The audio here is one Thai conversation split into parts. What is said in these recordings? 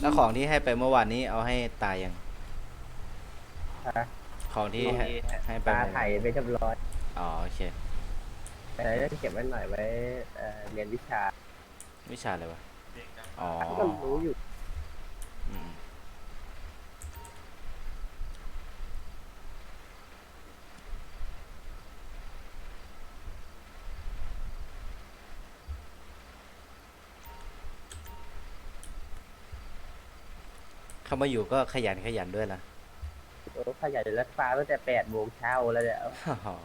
แล้วของที่ให้ไปเมื่อวานนี้เอาให้ตายยังฮะ ของที่ให้ให้ไปตาเมื่อวานไถ่ไปเรียบร้อยอ๋อโอเค แต่ต้องเก็บไว้หน่อยไว้เอ่อเรียนวิชา วิชาอะไรวะ อ๋อ ก็รู้อยู่ เข้ามาอยู่ก็ขยันขยันด้วยล่ะโอ้ขยันรักฟ้าตั้งแต่แปดโมงเช้าแล้วเนี่ยอ๋อ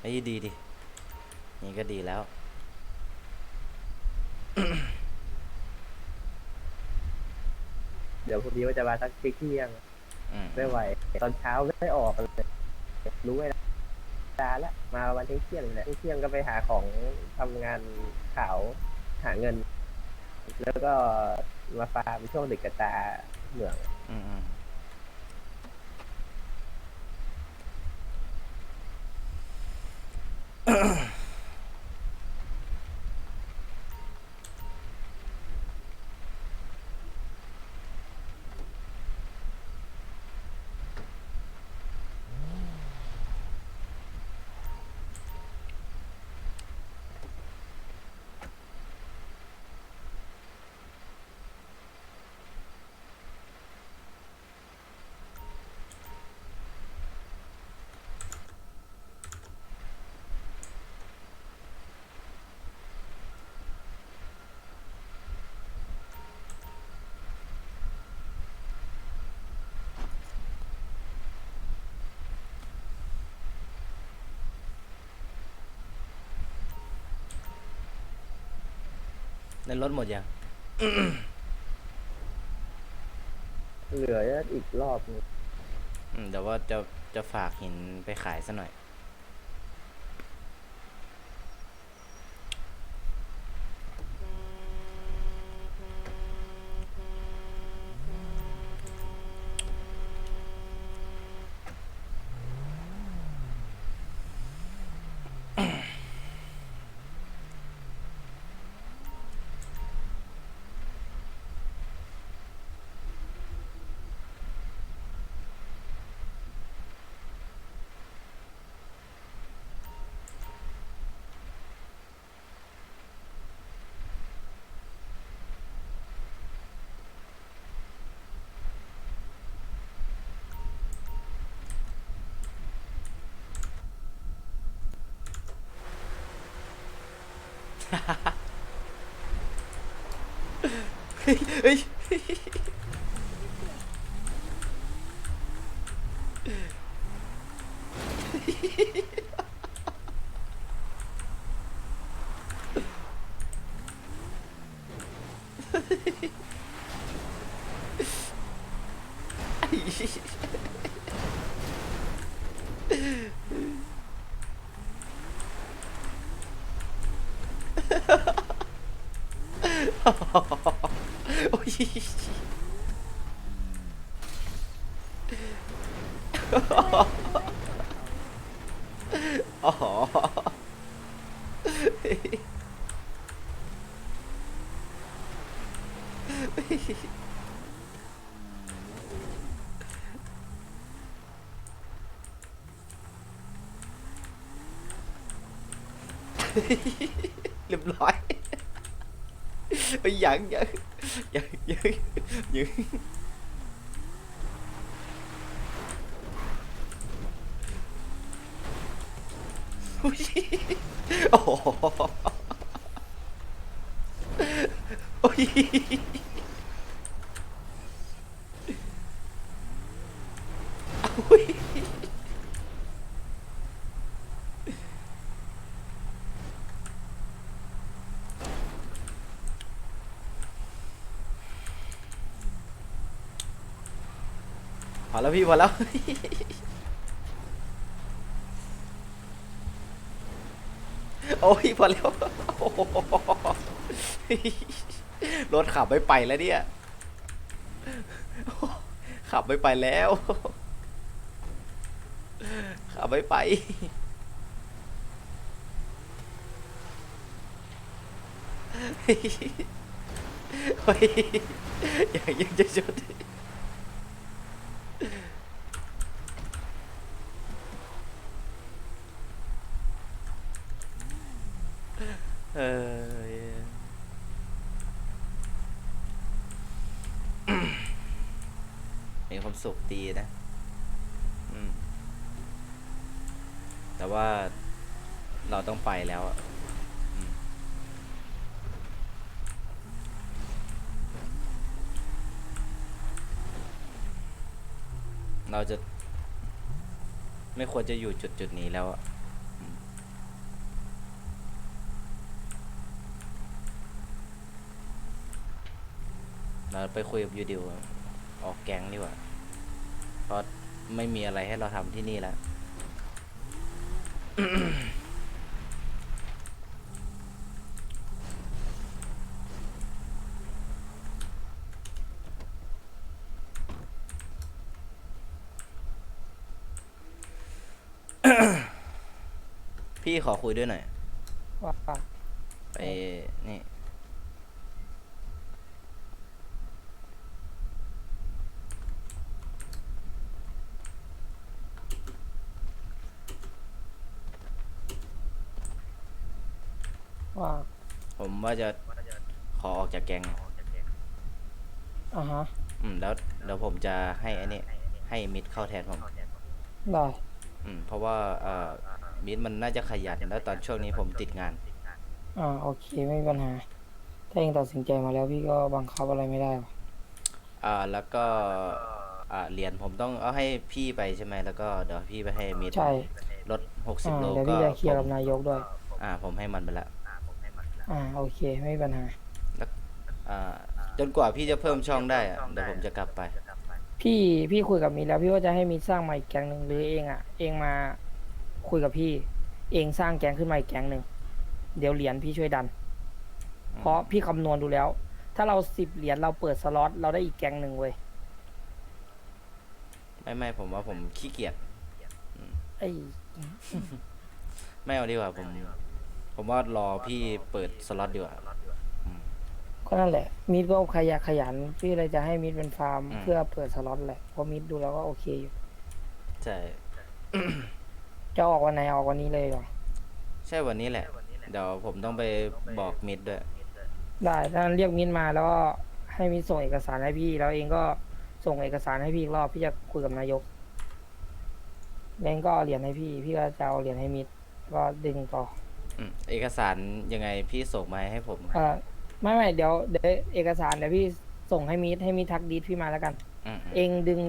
ไอ้ยดีดินี่ก็ดีแล้ว เดี๋ยวพรุ่งนี้ว่าจะมาสักเที่ยงอืมไม่ไหว ตอนเช้าไม่ออกเลยรู้เวลาแล้วมาวันเที่ยงๆเนี่ยเที่ยงก็ไปหาของทำงานข่าวหาเงิน แล้วก็ มาฟาร์มช่วงเด็กกระตาเหลืองอืมอืม ในรถหมดยัง เหลืออีกรอบนึง อืมเดี๋ยวว่าจะจะฝากหินไปขายซะหน่อย เฮ้ยโอ้ยอ๋อ เรียบร้อยเอ้ยยังยังยังยังยังโอ้ยโอ้โหโอ้ยโอ้ย พอแล้วพี่พอแล้ว โอ้ยพอแล้วรถขับไม่ไปแล้วเนี่ย ขับไม่ไปแล้ว ขับไม่ไป เฮ้ยยังยังจะชุดเออมีความสุขดีนะ อืม แต่ว่าเราต้องไปแล้วเราจะไม่ควรจะอยู่จุดจุดนี้แล้วอะเราไปคุยกับยูดิวออกแก๊งดีกว่า เพราะไม่มีอะไรให้เราทำที่นี่แล้ว พี่ขอคุยด้วยหน่อย ว่า ไปนี่ ว่าผมว่าจะขอออกจากแก๊งอะอ่าฮะอืมแล้วเดี๋ยวผมจะให้อันนี้ให้มิดเข้าแทนผม ได้อืมเพราะว่าเอ่อมิดมันน่าจะขยันแล้วตอนช่วงนี้ผมติดงาน อ่าโอเคไม่มีปัญหา ถ้าเองตัดสินใจมาแล้วพี่ก็บังคับอะไรไม่ได้หรอกอ่าแล้วก็อ่าเหรียญผมต้องเอาให้พี่ไปใช่ไหมแล้วก็เดี๋ยวพี่ไปให้มิดใช่รถหกสิบอ่าโลเดี๋ยวก็พี่จะเคลียร์ผกับมนายกด้วย อ่าผมให้มันไปแล้ว อ่าโอเคไม่มีปัญหา อ่าจนกว่าพี่จะเพิ่มช่องได้อะเดี๋ยวผมจะกลับไป พี่พี่คุยกับมีแล้วพี่ว่าจะให้มีสร้างใหม่อีกแก๊งหนึ่งหรือเองอะ เองมาคุยกับพี่ เองสร้างแก๊งขึ้นมาอีกแก๊งหนึ่งเดี๋ยวเหรียญพี่ช่วยดันเพราะพี่คำนวณดูแล้ว ถ้าเราสิบเหรียญเราเปิดสล็อตเราได้อีกแก๊งหนึ่งเว้ยไม่ไม่ผมว่าผมขี้เกียจไอ้ ไม่เอาดีกว่าผม ผมว่ารอพี่เปิดสล็อตดีกว่า ก็นั่นแหละ มิดก็ขยันขยัน พี่เลยจะให้มิดเป็นฟาร์มอืม เพื่อเปิดสล็อตแหละเพราะมิดดูแล้วก็โอเคอยู่ใช่ จะออกวันไหนออกวันนี้เลยเหรอ ใช่วันนี้แหละ เดี๋ยวผมต้องไปบอกมิดด้วย ได้ถ้างั้นเรียกมินมาแล้วก็ให้มินส่งเอกสารให้พี่ แล้วเองก็ส่งเอกสารให้พี่อีกรอบพี่จะคุยกับนายกแล้วเองก็เอาเหรียญให้พี่ พี่ก็จะเอาเหรียญให้มิดก็ดึงต่อ อืมเอกสารยังไงพี่ส่งมาให้ผมเออไม่ไม่เดี๋ยวเดี๋ยวเอกสารเดี๋ยวพี่ส่งให้มิดให้มิดทักดีดพี่มาแล้วกัน อืมอืมเองดึง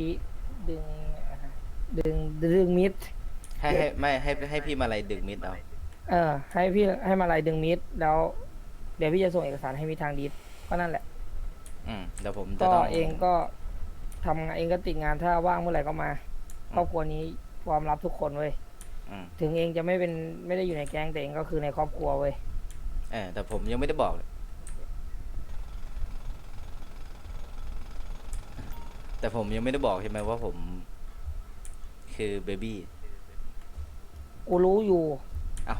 ดีดึงอ่าดึงดึงมิด ให้ให้ไม่ให้ให้พี่มาอะไรดึงมิดเอาเออให้พี่ให้มาลายดึงมิดแล้ว เดี๋ยวพี่จะส่งเอกสารให้มิดทางดีดก็นั่นแหละ อืมเดี๋ยวผมจะก็ต้องเองก็ทำงานเองก็ติดงานถ้าว่างเมื่อไหร่ก็มา ครอบครัวนี้ความลับทุกคนเว้ย อืม ถึงเองจะไม่เป็นไม่ได้อยู่ในแก๊งแต่เองก็คือในครอบครัวเว้ยเออแต่ผมยังไม่ได้บอกเลยแต่ผมยังไม่ได้บอกใช่ไหมว่าผม คือเบบี้กูรู้อยู่เอ้า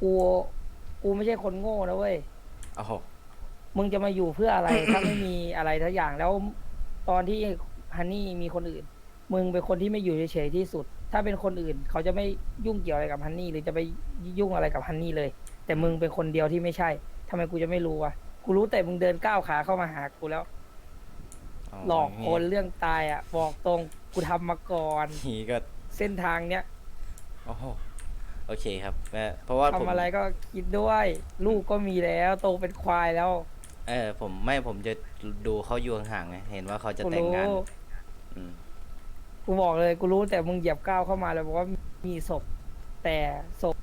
กูกูไม่ใช่คนโง่นะเว้ยเอามึงจะมาอยู่เพื่ออะไร ถ้าไม่มีอะไรทักอย่างแล้ว ตอนที่ฮันนี่มีคนอื่น มึงเป็นคนที่ไม่อยู่เฉยๆที่สุด ถ้าเป็นคนอื่น เขาจะไม่ยุ่งเกี่ยวอะไรกับฮันนี่หรือจะไปยุ่งอะไรกับฮันนี่เลย แต่มึงเป็นคนเดียวที่ไม่ใช่ทำไมกูจะไม่รู้วะกูรู้แต่มึงเดินก้าวขาเข้ามาหากูแล้ว หลอกคนเรื่องตายอะ บอกตรงกูทำมาก่อนนี่ก็เส้นทางเนี้ยโอ้โหโอเคครับแม่เพราะว่าผมทำอะไรก็คิดด้วย ลูกก็มีแล้วโตเป็นควายแล้วเออผมไม่ผมจะดูเขาอยู่ห่างๆไงเห็นว่าเขาจะกูแต่งรู้งานอืม กูบอกเลยกูรู้แต่มึงเหยียบก้าวเข้ามาเลยบอกว่ามีศพ แต่ศพ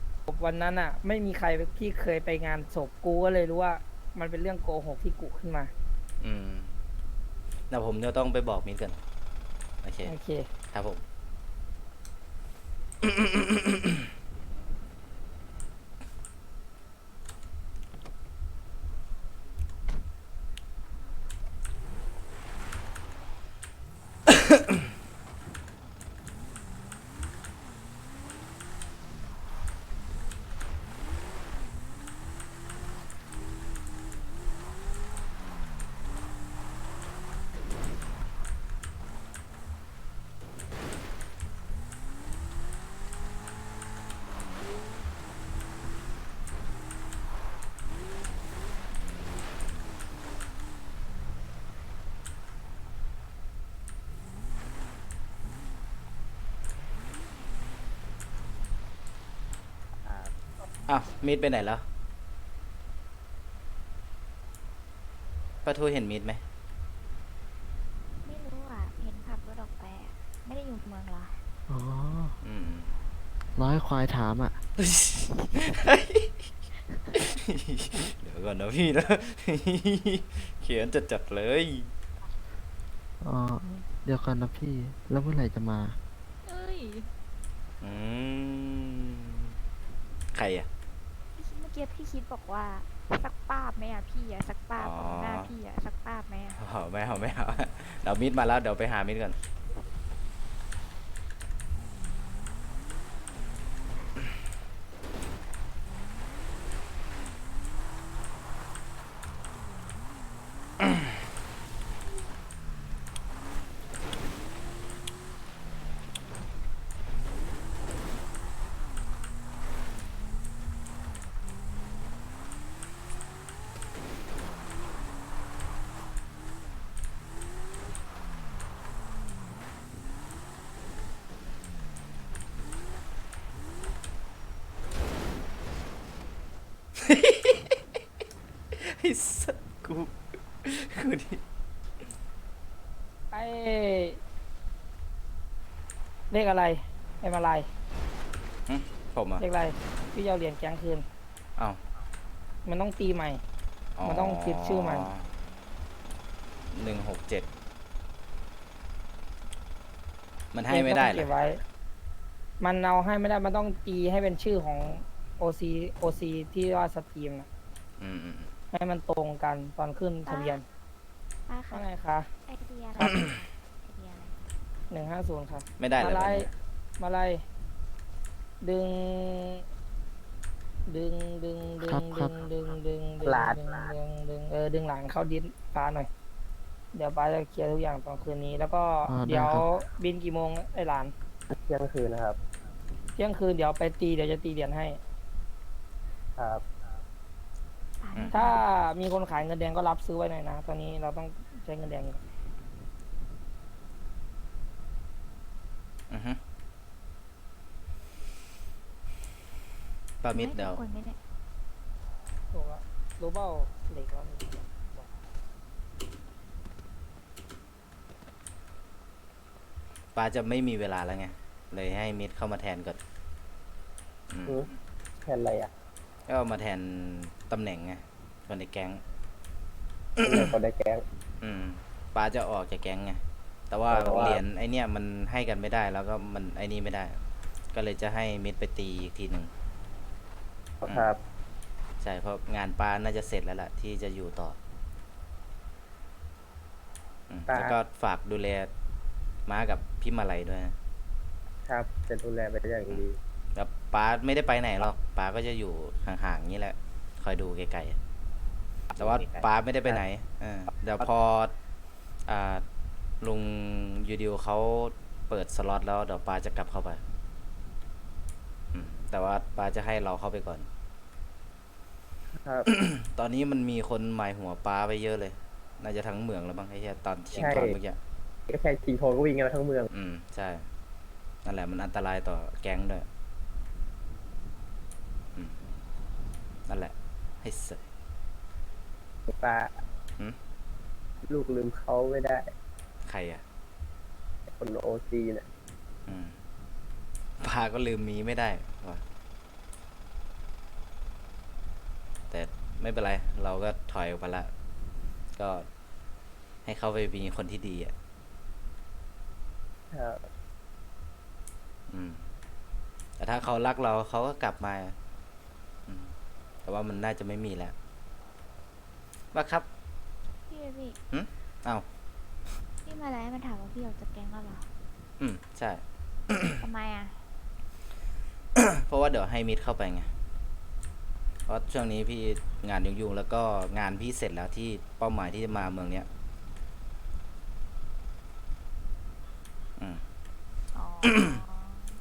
วันนั้นอะ ไม่มีใครที่เคยไปงานศพกูก็เลยรู้ว่า มันเป็นเรื่องโกหกที่กุขึ้นมา อืมเดี๋ยวผมจะต้องไปบอกมินก่อนโอเค โอเค ครับผม อ้าวมีดไปไหนแล้วปะทูเห็นมีดไหมไม่รู้อะ เห็นขับรถออกไปอะไม่ได้อยู่เมืองเหรอ อ๋ออืม ร้อยควายถามอะ เดี๋ยวก่อนนะพี่นะ เขียนจัดจัดๆเลย อ๋อ เดี๋ยวก่อนนะพี่ แล้วเมื่อไหร่จะมา เอ้ย อืม ใครอะพี่เมื่อ กี้พี่คิดบอกว่า สักป้าบไหมอะพี่อะสักป้าบอ๋อของหน้าพี่อะสักป้าบไหมอะเอาไม่เอาไม่เอาเรามิดมาแล้วเดี๋ยวไปหามิดก่อน ไอ้สัสกูกูนี่ไอ้เลขอะไรไอ้มาลายหึผมอะเลขอะไรพี่จะเอาเหรียญแก๊งคืนเอ้ามันต้องตีใหม่ มันต้องคิดชื่อใหม่หนึ่งหกเจ็ดมันให้ไม่ได้เก็เหรบอไว้มันเอาให้ไม่ได้ มันต้องตีให้เป็นชื่อของ OC OC ที่ว่าสตรีมนะอืมอืมให้มันตรงกันตอนขึ้นทะเบียนป้าค่ะว่าไงคะไอเดียอะไรไอเดียอะไรหนึ่งห้าศูนย์ค่ะ ไม่ได้เหรมาอไล่แบบนี้มาไล่ดึง ดึงดึงดึครังบครัดึบงดึงดึงดึงหลาน ดึงดึงดึงเออดึงหลานเข้าดินฟ้าหน่อย เดี๋ยวป้าจะเคลียร์ทุกอย่างตอนคืนนี้ แล้วก็อ่าได้เดี๋ยวครับบินกี่โมงไอ้หลานเที่ยงคืนนะครับ เที่ยงคืนเดี๋ยวไปตีเดี๋ยวจะตีเหรียญให้ ครับป้าอืมถ้ามีคนขายเงินแดงก็รับซื้อไว้หน่อยนะ ตอนนี้เราต้องใช้เงินแดงอยู่อือฮึปามิดเดี๋ยวคนไหมเนี่ยถูกแล้วรู้เปล่าเหล็กเรามีกี่อย่างบอกปาจะไม่มีเวลาแล้วไง เลยให้มิดเข้ามาแทนก่อนอืมอืมแทนอะไรอะ ก็มาแทนตำแหน่งไงคนในแก๊งเป็นเรื่องคนได้แก๊ง อืมปาจะออกจากแก๊งไง แต่ว่าแต่ว่า เหรียญไอเนี้ยมันให้กันไม่ได้ แล้วก็มันไอนี่ไม่ได้ ก็เลยจะให้มิดไปตีอีกทีหนึ่ง ครับ ใช่เพราะงานปาน่าจะเสร็จแล้วล่ะ ที่จะอยู่ต่ออืมปาแล้วก็ฝากดูแลม้ากับพี่มาลัยด้วยนะครับจะดูแลไปได้อย่างดีแล้ว ป้าไม่ได้ไปไหนหรอกป้าก็จะอยู่ห่างๆอย่างนี้แหละ คอยดูไกลๆแต่ว่าป้าไม่ได้ไปไหนเออเดี๋ยวพออ่าลุงยูดิวเขาเปิดสล็อตแล้วเดี๋ยวป้าจะกลับเข้าไปอืมแต่ว่าป้าจะให้เราเข้าไปก่อน ครับ ตอนนี้มันมีคนหมายหัวป้าไปเยอะเลย น่าจะทั้งเมืองแล้วบ้างไอ้เหี้ยตอนชิงทองใช่เมื่อกี้ ก็แค่ชิงโทนก็วิ่งกันมาทั้งเมือง อืม ใช่ นั่นแหละมันอันตรายต่อแก๊งด้วยอืม นั่นแหละ ให้เสร็จป้าหืมลูกลืมเขาไม่ได้ ใครอะ คนโอซีเนี่ยอืมป้าก็ลืมมีไม่ได้ว่ะแต่ไม่เป็นไร เราก็ถอยออกไปละ ก็ให้เขาไปมีคนที่ดีอะ ครับ อืม แต่ถ้าเขารักเราเขาก็กลับมาอืม แต่ว่ามันน่าจะไม่มีแล้วว่าครับ พี่พี่เอ้า พี่มาแล้วมันถามว่าพี่ออกจากแก๊งแล้วเหรอ อืม ใช่ ทำไมอะ เพราะว่าเดี๋ยวให้มิดเข้าไปไง เพราะช่วงนี้พี่งานยุ่งๆ แล้วก็งานพี่เสร็จแล้วที่เป้าหมายที่จะมาเมืองเนี้ย อืม อ๋อ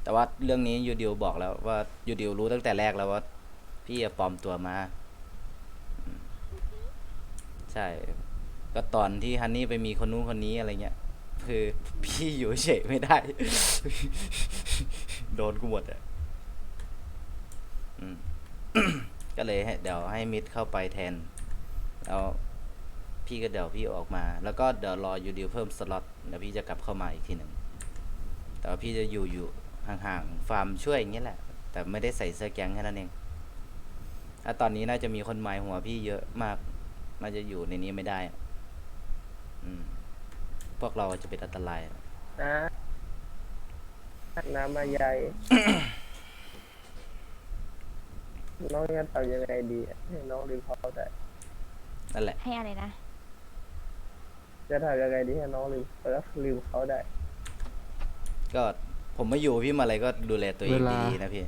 แต่ว่าเรื่องนี้ยูดิวบอกแล้วว่ายูดิวรู้ตั้งแต่แรกแล้วว่า พี่อะปลอมตัวมา ใช่ ก็ตอนที่ฮันนี่ไปมีคนนู้นคนนี้อะไรเงี้ยคือพี่อยู่เฉยไม่ได้ โดนกูหมดอะก็เลยให้เดี๋ยวให้มิดเข้าไปแทน แล้วพี่ก็เดี๋ยวพี่ออกมา แล้วก็เดี๋ยวรออยู่ดิวเพิ่มสล็อตแล้วพี่จะกลับเข้ามาอีกทีหนึ่งแต่ว่าพี่จะอยู่อยู่ห่างๆฟาร์มช่วยอย่างเงี้ยแหละ แต่ไม่ได้ใส่เสื้อแก๊งแค่นั้นเอง ถ้าตอนนี้น่าจะมีคนหมายหัวพี่เยอะมากน่าจะอยู่ในนี้ไม่ได้อะอืม พวกเราจะเป็นอันตรายนะน้ำมาใหญ่ น้องจะทำยังไงดีให้น้องลืมเขาได้นั่นแหละ ให้อะไรนะ จะทำยังไงดีให้น้องลืมเออลืมเขาได้ ก็ผมไม่อยู่พี่มาอะไรก็ดูแลตัวเองเวลาดีๆนะพี่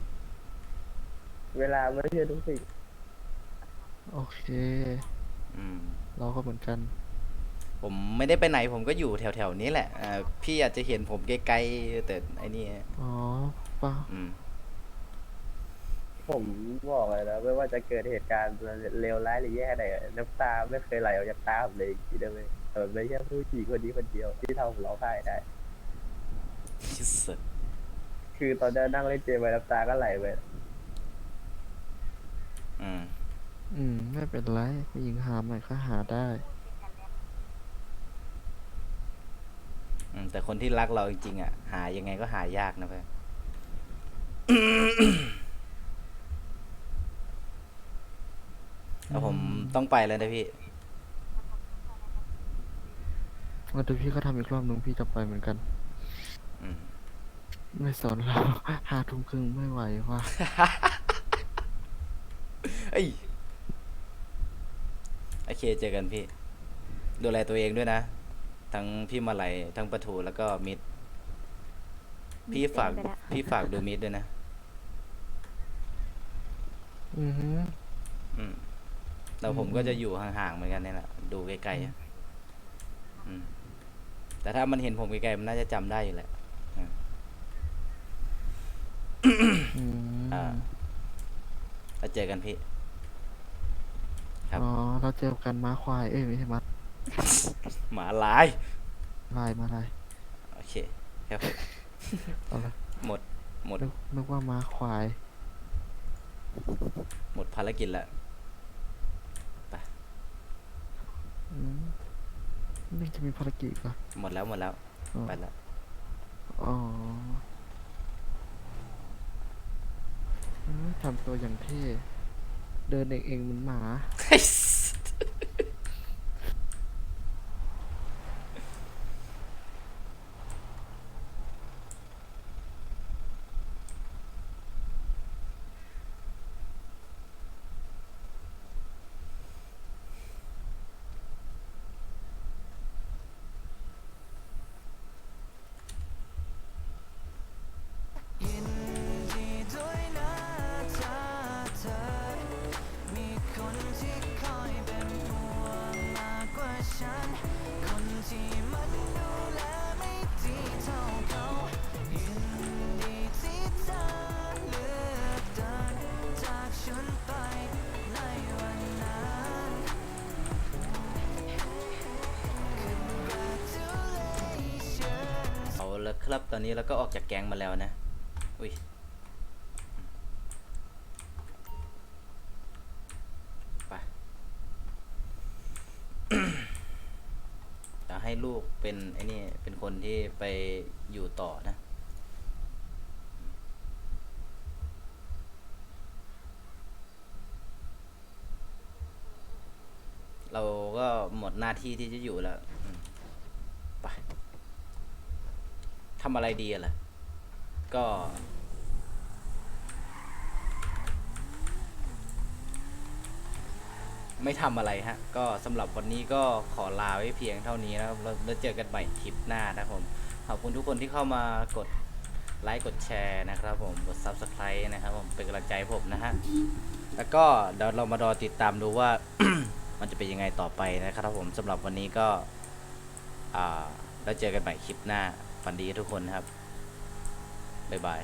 เวลาไม่ใช่ทุกสิ่ง โอเค อืม เราก็เหมือนกัน ผมไม่ได้ไปไหนผมก็อยู่แถวๆนี้แหละอ่าพี่อาจจะเห็นผมไกลๆแต่ไอ้นี่อ๋อเปล่าอืม ผมบอกเลยนะไม่ว่าจะเกิดเหตุการณ์เลวร้ายหรือแย่ไหนน้ำตาไม่เคยไหลออกจากตาผมเลยคิดได้ไหมเออไม่ใช่ผู้หญิงคนนี้คนเดียวที่ทำผมร้องไห้ได้ที่สุดคือตอนนั้นนั่งเล่นเกมไปน้ำตาก็ไหลไปอืม อืม ไม่เป็นไรผู้หญิงหาใหม่ก็หาได้ อืมแต่คนที่รักเราจริงๆอะ หายังไงก็หายากนะเพื่อน แล้วผมต้องไปแล้วนะพี่ แล้วเดี๋ยวพี่ก็ทำอีกรอบหนึ่งพี่จะไปเหมือนกัน อืม ไม่สนเรา หาทุ่มครึ่งไม่ไหวว่ะ เอ้ย โอเคเจอกันพี่ ดูแลตัวเองด้วยนะ ทั้งพี่มาลัยทั้งประทูแล้วก็มิด พี่ฝากเต็มไปแล้วพี่ฝากดูมิดด้วยนะ อือฮึอืมแล้วผมก็จะอยู่ห่างๆเหมือนกันเนี่ยแหละดูไกลๆอะอืม แต่ถ้ามันเห็นผมไกลๆมันน่าจะจำได้อยู่แหละ อืม อ่าแล้วเจอกันพี่ ครับ อ๋อเราเจอกันม้าควาย เอ้ยไม่ใช่ม้าหมาลาย ลายมาลายโอเค ครับเอาละหมด หมด นึกนึกว่าม้าควาย หมดภารกิจแล้วอืมนี่จะมีภารกิจอีกเหรอหมดแล้ว หมดแล้ว อ๋อไปแล้วอ๋อเอ้ยทำตัวอย่างเท่ เดินเองเองเหมือนหมา เอาละครับ ตอนนี้เราก็ออกจากแก๊งมาแล้วนะอุ้ยไปจะให้ลูกเป็นไอ้นี่เป็นคนที่ไปอยู่ต่อนะเราก็หมดหน้าที่ที่จะอยู่แล้วอืมไป ทำอะไรดีล่ะ ก็ ไม่ทำอะไรฮะ ก็สำหรับวันนี้ก็ขอลาไว้เพียงเท่านี้นะครับเราเราเจอกันใหม่คลิปหน้านะครับผมขอบคุณทุกคนที่เข้ามากดไลค์กดแชร์นะครับผมกด Subscribe นะครับผมเป็นกำลังใจผมนะฮะ แล้วก็เดี๋ยวเรามารอติดตามดูว่า มันจะเป็นยังไงต่อไปนะครับผมสำหรับวันนี้ก็แล้วเจอกันใหม่คลิปหน้า ฝันดีทุกคนครับ บ๊ายบาย